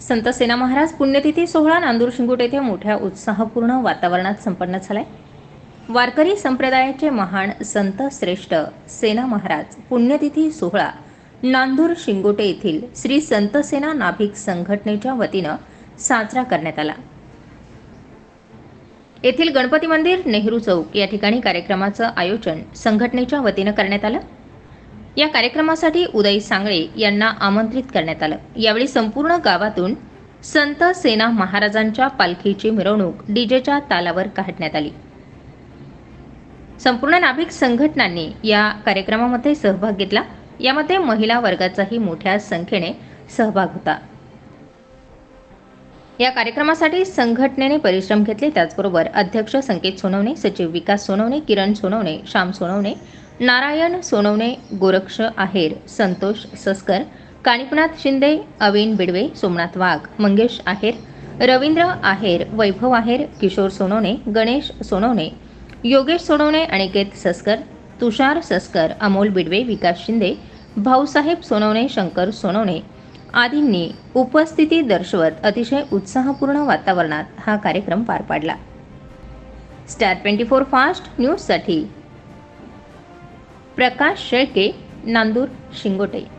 संत सेना महाराज पुण्यतिथी सोहळा नांदूर शिंगोट येथे मोठ्या उत्साहपूर्ण वातावरणात संपन्न झालाय. वारकरी संप्रदायाचे महान संत श्रेष्ठ सेना महाराज पुण्यतिथी सोहळा नांदूर शिंगोटे येथील श्री संत सेना नाभिक संघटनेच्या वतीनं साजरा करण्यात आला. येथील गणपती मंदिर नेहरू चौक या ठिकाणी कार्यक्रमाचं आयोजन संघटनेच्या वतीनं करण्यात आलं. या कार्यक्रमासाठी उदय सांगळे यांना आमंत्रित करण्यात आलं. यावेळी संपूर्ण गावातून संत सेना महाराजांच्या पालखीची मिरवणूक डीजेच्या तालावर काढण्यात आली. संपूर्ण नाभिक संघटनांनी या कार्यक्रमामध्ये सहभाग घेतला. यामध्ये महिला वर्गाचाही मोठ्या संख्येने सहभाग होता. या कार्यक्रमासाठी संघटनेने परिश्रम घेतले. त्याचबरोबर अध्यक्ष संकेत सोनवणे सचिव विकास सोनवणे किरण सोनवणे श्याम सोनवणे नारायण सोनवणे गोरक्ष आहेर संतोष सस्कर कानिपनाथ शिंदे अविन बिडवे सोमनाथ वाघ मंगेश आहेर रवींद्र आहेर वैभव आहेर किशोर सोनवणे गणेश सोनवणे योगेश सोनवणे अनिकेत सस्कर तुषार सस्कर अमोल बिडवे विकास शिंदे भाऊसाहेब सोनवणे शंकर सोनवणे आदींनी उपस्थिती दर्शवत अतिशय उत्साहपूर्ण वातावरणात हा कार्यक्रम पार पाडला. स्टार ट्वेंटी फोर फास्ट न्यूजसाठी प्रकाश शेळके नांदूर शिंगोटे.